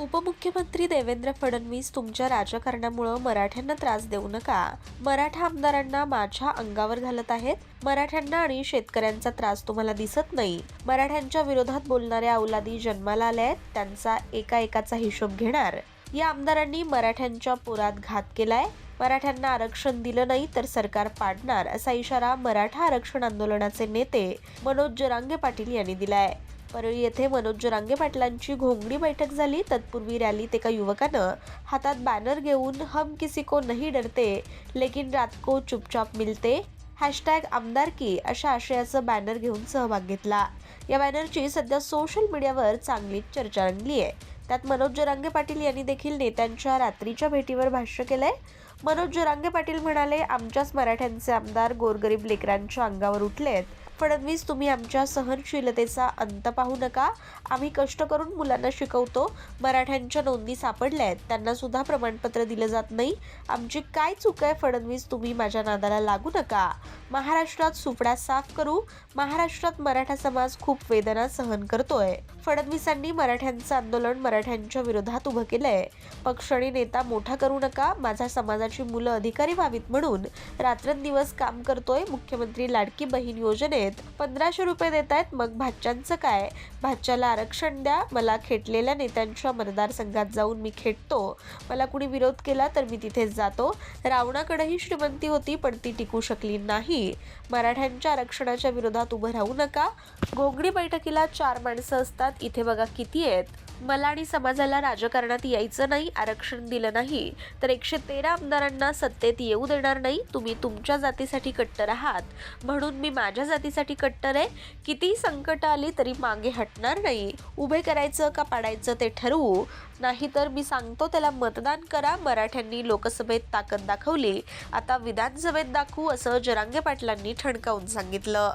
उपमुख्यमंत्री देवेंद्र फडणवीस तुमच्या राजकारणामुळं मराठ्यांना त्रास देऊ नका. मराठा आमदारांना माझ्या अंगावर घालत आहेत. मराठ्यांना आणि शेतकऱ्यांचा त्रास तुम्हाला दिसत नाही. मराठ्यांच्या विरोधात बोलणाऱ्या औलादी जन्माला आल्या आहेत. त्यांचा एका एकाचा हिशोब घेणार. या आमदारांनी मराठ्यांच्या पोरात घात केलाय. मराठ्यांना आरक्षण दिलं नाही तर सरकार पाडणार असा इशारा मराठा आरक्षण आंदोलनाचे नेते मनोज जरांगे पाटील यांनी दिलाय. परळी येथे मनोज जरांगे पाटलांची घोंगडी बैठक झाली. तत्पूर्वी रॅलीत एका युवकानं हातात बॅनर घेऊन हम किसी को नाही डरते लेकिन रात को चुपचाप मिलते हॅशटॅग आमदारकी अशा आशयाचं बॅनर घेऊन सहभाग घेतला. या बॅनरची सध्या सोशल मीडियावर चांगलीच चर्चा रंगली आहे त्यात मनोज जरांगे पाटील यांनी देखील नेत्यांच्या रात्रीच्या भेटीवर भाष्य केलंय. मनोज जरांगे पाटील म्हणाले आमच्याच मराठ्यांचे आमदार गोरगरीब लेकरांच्या अंगावर उठलेत. फडणवीस तुम्ही आमच्या सहनशीलतेचा अंत पाहू नका. आम्ही कष्ट करून मुलांना शिकवतो. मराठ्यांच्या नोंदी सापडल्या आहेत त्यांना सुद्धा प्रमाणपत्र दिलं जात नाही. आमची काय चूक आहे फडणवीस? तुम्ही माझ्या नादाला लागू नका. महाराष्ट्रात सुपडा साफ करू. महाराष्ट्रात मराठा समाज खूप वेदना सहन करतोय. फडणवीसांनी मराठ्यांचं आंदोलन मराठ्यांच्या विरोधात उभं केलंय. पक्ष आणि नेता मोठा करू नका. माझा समाजाची मुलं अधिकारी व्हावीत म्हणून रात्रंदिवस काम करतोय. मुख्यमंत्री लाडकी बहीण योजनेत पंधराशे रुपये देत आहेत. मग भाच्याचं काय? भाच्याला आरक्षण द्या. मला खेटलेल्या नेत्यांच्या मतदारसंघात जाऊन मी खेटतो. मला कुणी विरोध केला तर मी तिथेच जातो. रावणाकडेही श्रीमंती होती पण ती टिकू शकली नाही. मराठ्यांच्या आरक्षणाच्या विरोधात उभं राहू नका. घोगडी बैठकीला चार माणसं असतात. इथे बघा किती आहेत. मला आणि समाजाला राजकारणात यायचं नाही आरक्षण दिलं नाही. तर एकशे तेरा आमदार आमदारांना सत्तेत येऊ देणार नाही तुम्ही तुमच्या जातीसाठी कट्टर आहात. म्हणून मी माझ्या जातीसाठी कट्टर आहे. किती संकट आली तरी मागे हटणार नाही. उभे करायचं का पाडायचं ते ठरवू. नाहीतर मी सांगतो त्याला मतदान करा. मराठ्यांनी लोकसभेत ताकद दाखवली. आता विधानसभेत दाखवू असं जरांगे पाटलांनी ठणकावून सांगितलं.